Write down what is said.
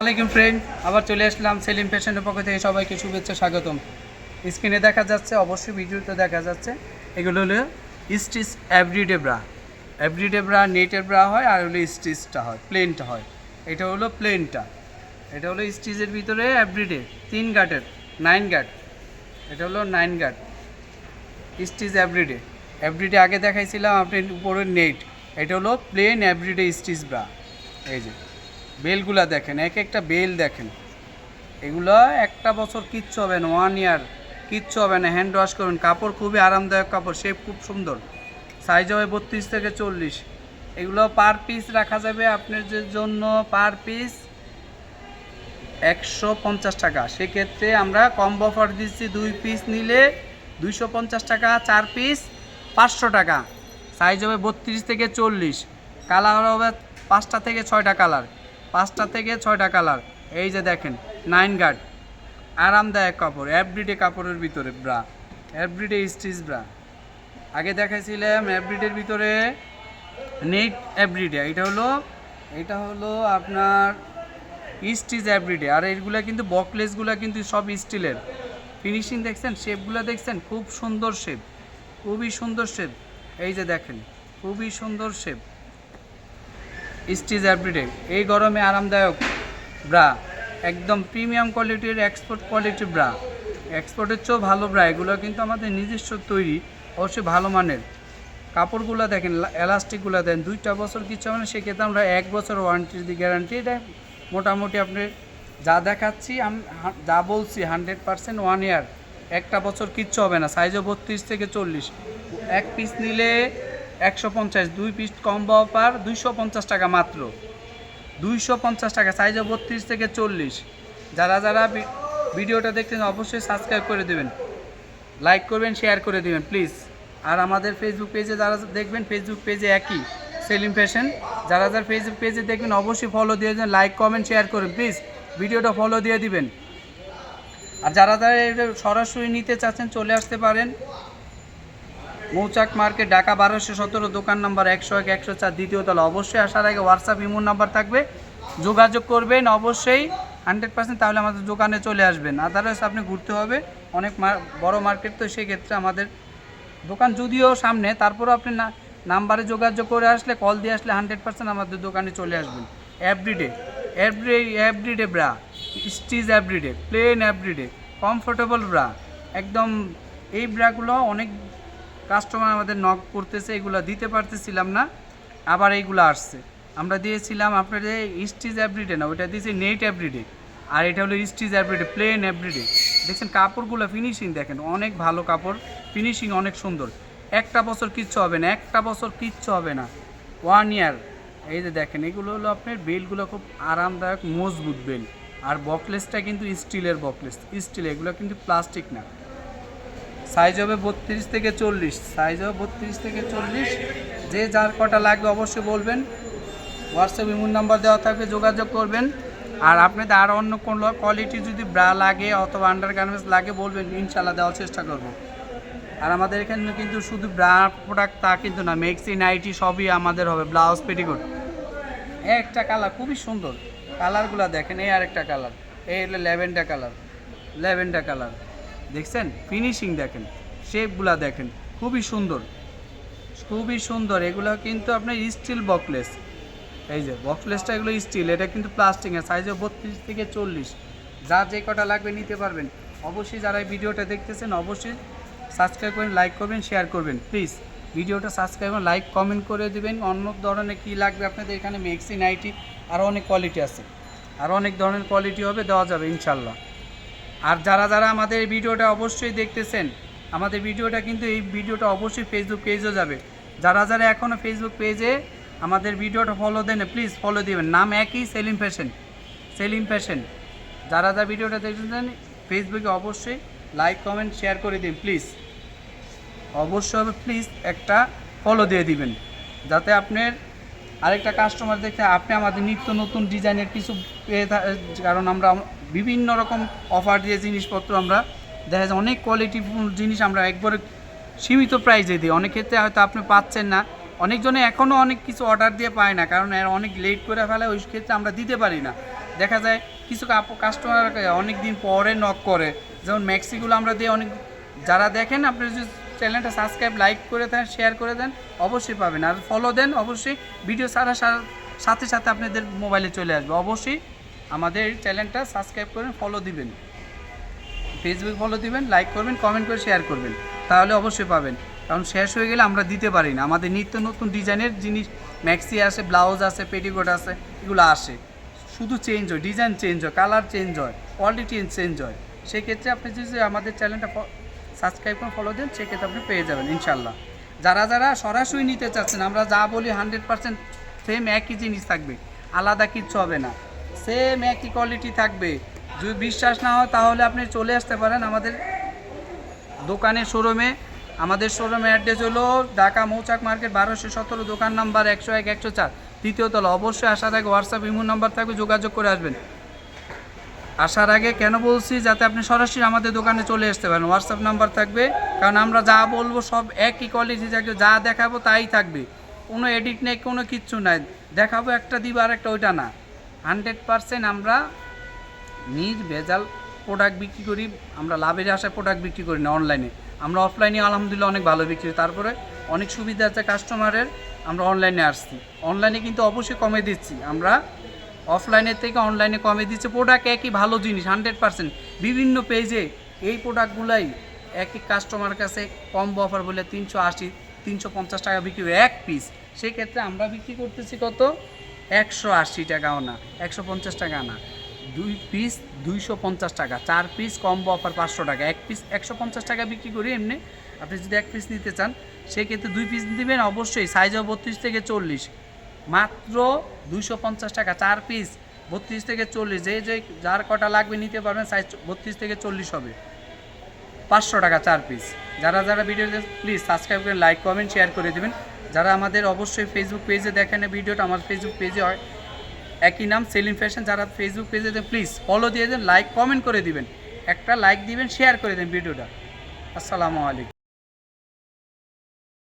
আসসালামাইকুম ফ্রেন্ড আবার চলে আসলাম সেলিম ফ্যাশনের পক্ষ থেকে সবাইকে শুভেচ্ছা, স্বাগতম। স্ক্রিনে দেখা যাচ্ছে, অবশ্যই ভিডিওতে দেখা যাচ্ছে, এগুলো হলো stitch everyday bra everyday bra নেটের ব্রা হয় আর হলো স্টিচটা হয় প্লেনটা হয়। এটা হলো প্লেনটা এটা হলো স্টিচের ভিতরে এভরিডে তিন গাটের নাইন গাট এটা হলো নাইন গাট স্টিচ এভরিডে এভরিডে আগে দেখাইছিলাম আপনি উপরে নেট এটা হলো প্লেন এভরিডে স্টিচ ব্রা এই যে। বেলগুলা দেখেন, এক একটা বেল দেখেন। এগুলো একটা বছর কিচ্ছু হবে না ওয়ান ইয়ার কিচ্ছু হবে না। হ্যান্ড ওয়াশ করবেন কাপড় খুবই আরামদায়ক কাপড় শেপ খুব সুন্দর। সাইজ হবে বত্রিশ থেকে চল্লিশ। এগুলো পার পিস রাখা যাবে আপনার জন্য পার পিস একশো পঞ্চাশ টাকা। সেক্ষেত্রে আমরা কম অফার দিচ্ছি, দুই পিস নিলে দুইশো পঞ্চাশ টাকা, চার পিস পাঁচশো টাকা। সাইজ হবে বত্রিশ থেকে চল্লিশ। কালার হবে পাঁচটা থেকে ছয়টা কালার পাঁচটা থেকে ছয়টা কালার। এই যে দেখেন, নাইন গার্ড। আরামদায়ক কাপড় এভরিডে কাপড়ের ভিতরে ব্রা। Everyday stitch bra. আগে দেখাইছিলাম এভরিডের ভিতরে নেট এভরিডে এটা হলো এটা হলো আপনার স্টিচ এভরিডে আর এইগুলা কিন্তু বকলেসগুলো কিন্তু সব স্টিলের। ফিনিশিং দেখছেন শেপগুলো দেখছেন, খুব সুন্দর শেপ খুবই সুন্দর শেপ এই যে দেখেন, খুবই সুন্দর শেপ স্টিচ এভরিডে এই গরমে আরামদায়ক ব্রা। একদম প্রিমিয়াম কোয়ালিটির এক্সপোর্ট কোয়ালিটি ব্রা। এক্সপোর্টের চেয়েও ভালো ব্রা। এগুলো কিন্তু আমাদের নিজস্ব তৈরি, অবশ্যই ভালো মানের। কাপড়গুলো দেখেন এলাস্টিকগুলো দেন, দুইটা বছর কিছু হবে না, সেক্ষেত্রে আমরা এক বছর ওয়ারেন্টি দিই গ্যারান্টি এটা। মোটামুটি আপনি যা দেখাচ্ছি, আমি যা বলছি হান্ড্রেড পার্সেন্ট ওয়ান ইয়ার একটা বছর কিচ্ছু হবে না সাইজও বত্রিশ থেকে চল্লিশ। এক পিস নিলে একশো পঞ্চাশ দুই পিস কম পার দুইশো পঞ্চাশ টাকা মাত্র। দুইশো পঞ্চাশ টাকা সাইজও বত্রিশ থেকে চল্লিশ। যারা যারা ভিডিওটা দেখতেন অবশ্যই সাবস্ক্রাইব করে দেবেন। লাইক করবেন শেয়ার করে দিবেন প্লিজ আর আমাদের ফেসবুক পেজে যারা দেখবেন ফেসবুক পেজে একই, সেলিম ফ্যাশন যারা যারা ফেসবুক পেজে দেখবেন, অবশ্যই ফলো দিয়ে দেবেন লাইক কমেন্ট শেয়ার করুন প্লিজ ভিডিওটা ফলো দিয়ে দিবেন। আর যারা যারা সরাসরি নিতে চাচ্ছেন, চলে আসতে পারেন। মৌচাক মার্কেট, ঢাকা বারোশো সতেরো, দোকান নাম্বার একশো এক, একশো চার, দ্বিতীয় তলা। অবশ্যই আসার আগে হোয়াটসঅ্যাপ ইমোর নাম্বার থাকবে। যোগাযোগ করবেন অবশ্যই। হান্ড্রেড পার্সেন্ট তাহলে আমাদের দোকানে চলে আসবেন। আদারওয়াইজ আপনি ঘুরতে হবে। অনেক বড় মার্কেট তো সেক্ষেত্রে আমাদের দোকান যদিও সামনে, তারপরও আপনি না নাম্বারে যোগাযোগ করে আসলে কল দিয়ে আসলে হান্ড্রেড পার্সেন্ট আমাদের দোকানে চলে আসবেন। Everyday every everyday bra stitch everyday plain everyday comfortable bra একদম এই ব্রাগুলো অনেক কাস্টমার আমাদের নক করতেছে, এগুলো দিতে পারতেছিলাম না, আবার এইগুলো আসছে। আমরা দিয়েছিলাম আপনাদের স্টিচ এভরিডে না, ওইটা দিয়েছি নেট এভরিডে আর এটা হলো স্টিচ এভরিডে প্লেন এভরিডে দেখছেন কাপড়গুলো ফিনিশিং দেখেন, অনেক ভালো কাপড় ফিনিশিং অনেক সুন্দর। একটা বছর কিচ্ছু হবে না, একটা বছর কিচ্ছু হবে না। ওয়ান ইয়ার এই যে দেখেন, এগুলো হলো আপনার বেলগুলো খুব আরামদায়ক, মজবুত বেল আর বকলেসটা কিন্তু স্টিলের বকলেস স্টিল এগুলো কিন্তু প্লাস্টিক না। সাইজ হবে বত্রিশ থেকে চল্লিশ। সাইজ হবে বত্রিশ থেকে চল্লিশ। যে যার কটা লাগবে অবশ্যই বলবেন। হোয়াটসঅ্যাপ ইমুন নাম্বার দেওয়া থাকবে, যোগাযোগ করবেন। আর আপনাদের আর অন্য কোনো কোয়ালিটি যদি ব্রা লাগে অথবা আন্ডার গার্মেন্টস লাগে বলবেন ইনশাল্লাহ দেওয়ার চেষ্টা করব। আর আমাদের এখানে কিন্তু শুধু ব্রা প্রোডাক্ট তা কিন্তু না মেক্সি নাইটি সবই আমাদের হবে ব্লাউজ পেটিকোট একটা কালার খুবই সুন্দর। কালারগুলো দেখেন, এই আরেকটা কালার এই হলো ল্যাভেন্ডার কালার ল্যাভেন্ডার কালার দেখছেন? ফিনিশিং দেখেন শেপগুলা দেখেন, খুবই সুন্দর। খুবই সুন্দর, এগুলো কিন্তু আপনার স্টিল বকলেস এই যে বক্সলেসটা এগুলো স্টিল এটা কিন্তু প্লাস্টিকের সাইজও বত্রিশ থেকে চল্লিশ। যা যে কটা লাগবে নিতে পারবেন। অবশ্যই যারা এই ভিডিওটা দেখতেছেন, অবশ্যই সাবস্ক্রাইব করবেন লাইক করবেন শেয়ার করবেন। প্লিজ ভিডিওটা সাবস্ক্রাইব লাইক কমেন্ট করে দেবেন। অন্য ধরনের কী লাগবে আপনাদের এখানে? মেক্সি নাইটি আরও অনেক কোয়ালিটি আছে। আরও অনেক ধরনের কোয়ালিটি হবে, দেওয়া যাবে ইনশাল্লাহ আর যারা যারা আমাদের ভিডিওটা অবশ্যই দেখতেছেন, আমাদের ভিডিওটা কিন্তু এই ভিডিওটা অবশ্যই ফেসবুক পেজও যাবে। যারা যারা এখনও ফেসবুক পেজে আমাদের ভিডিওটা ফলো দেন প্লিজ ফলো দিবেন। নাম একই, সেলিম ফ্যাশন। সেলিম ফ্যাশন। যারা যারা ভিডিওটা দেখতেছেন ফেসবুকে অবশ্যই লাইক কমেন্ট শেয়ার করে দিন প্লিজ অবশ্যই প্লিজ একটা ফলো দিয়ে দিবেন। যাতে আপনার আরেকটা কাস্টমার দেখতে আপনি আমাদের নিত্য নতুন ডিজাইনের কিছু পেয়ে কারণ আমরা বিভিন্ন রকম অফার দিয়ে জিনিসপত্র আমরা, দেখা যায় অনেক কোয়ালিটি জিনিস আমরা একবারে সীমিত প্রাইজে দিই। অনেক ক্ষেত্রে হয়তো আপনি পাচ্ছেন না। অনেকজনে এখনও অনেক কিছু অর্ডার দিয়ে পায় না, কারণ এরা অনেক লেট করে ফেলে, ওই ক্ষেত্রে আমরা দিতে পারি না। দেখা যায় কিছু কাস্টমার অনেক দিন পরে নক করে। যেমন ম্যাক্সিগুলো আমরা দিয়ে অনেক, যারা দেখেন, আপনি যদি চ্যানেলটা সাবস্ক্রাইব লাইক করে দেন শেয়ার করে দেন, অবশ্যই পাবেন। আর ফলো দেন, অবশ্যই ভিডিও ছাড়া সা- সাথে সাথে আপনাদের মোবাইলে চলে আসবে। অবশ্যই আমাদের চ্যানেলটা সাবস্ক্রাইব করেন ফলো দিবেন। ফেসবুক ফলো দিবেন লাইক করবেন কমেন্ট করে শেয়ার করবেন। তাহলে অবশ্যই পাবেন। কারণ শেষ হয়ে গেলে আমরা দিতে পারি না। আমাদের নিত্য নতুন ডিজাইনের জিনিস ম্যাক্সি আসে ব্লাউজ আছে পেটিকোট আছে, এগুলো আসে। শুধু চেঞ্জ হয় ডিজাইন চেঞ্জ হয় কালার চেঞ্জ হয় কোয়ালিটি চেঞ্জ হয়। সেক্ষেত্রে আপনি যদি আমাদের চ্যানেলটা সাবস্ক্রাইব করে ফলো দেন, সেক্ষেত্রে আপনি পেয়ে যাবেন ইনশাল্লাহ যারা যারা সরাসরি নিতে চাচ্ছেন, আমরা যা বলি হান্ড্রেড পার্সেন্ট সেম একই জিনিস থাকবে। আলাদা কিচ্ছু হবে না। সেম একই কোয়ালিটি থাকবে। যদি বিশ্বাস না হয়, তাহলে আপনি চলে আসতে পারেন আমাদের দোকানের শোরুমে আমাদের শোরুমের অ্যাড্রেস হলো ঢাকা মৌচাক মার্কেট বারোশো সতেরো, দোকান নাম্বার একশো এক, একশো চার। তৃতীয় তলা। অবশ্যই আসার আগে হোয়াটসঅ্যাপ ইমো নাম্বার থাকবে, যোগাযোগ করে আসবেন। আসার আগে কেন বলছি? যাতে আপনি সরাসরি আমাদের দোকানে চলে আসতে পারেন। হোয়াটসঅ্যাপ নাম্বার থাকবে। কারণ আমরা যা বলব সব একই কোয়ালিটি থাকবে। যা দেখাবো তাই থাকবে। কোনো এডিট নেই, কোনো কিচ্ছু নাই। দেখাবো একটা দিব আর একটা ওইটা না। হান্ড্রেড পারসেন্ট আমরা নিজ ভেজাল প্রোডাক্ট বিক্রি করি, আমরা লাভের আশায় প্রোডাক্ট বিক্রি করি না অনলাইনে আমরা অফলাইনে আলহামদুলিল্লাহ অনেক ভালো বিক্রি করি। তারপরে অনেক সুবিধা আছে কাস্টমারের আমরা অনলাইনে আসছি। অনলাইনে কিন্তু অবশ্যই কমে দিচ্ছি। আমরা অফলাইনের থেকে অনলাইনে কমে দিচ্ছে। প্রোডাক্ট একই ভালো জিনিস, হান্ড্রেড পার্সেন্ট। বিভিন্ন পেজে এই প্রোডাক্টগুলাই একই কাস্টমার কাছে কম অফার বলে তিনশো আশি, তিনশো পঞ্চাশ টাকা বিক্রি এক পিস সেক্ষেত্রে আমরা বিক্রি করতেছি কত? একশো আশি টাকাও না, একশো পঞ্চাশ টাকা না। দুই পিস দুইশো পঞ্চাশ টাকা, চার পিস কম্বো অফার পাঁচশো টাকা। এক পিস একশো পঞ্চাশ টাকা বিক্রি করি এমনি। আপনি যদি এক পিস নিতে চান, সেক্ষেত্রে দুই পিস দিবেন অবশ্যই সাইজও বত্রিশ থেকে চল্লিশ। মাত্র দুইশো পঞ্চাশ টাকা, চার পিস বত্রিশ থেকে চল্লিশ। যে যে যার কটা লাগবে নিতে পারবেন সাইজ বত্রিশ থেকে চল্লিশ হবে। পাঁচশো টাকা চার পিস যারা যারা ভিডিও প্লিজ সাবস্ক্রাইব করে লাইক কমেন্ট শেয়ার করে দেবেন। যারা আমাদের অবশ্যই ফেসবুক পেজে দেখেন ভিডিওটা আমার ফেসবুক পেজে হয়। একই নাম, সেলিম ফ্যাশন যারা ফেসবুক পেজে প্লিজ ফলো দিয়ে দেন লাইক কমেন্ট করে দিবেন। একটা লাইক দিবেন শেয়ার করে দেন ভিডিওটা আসসালামু আলাইকুম।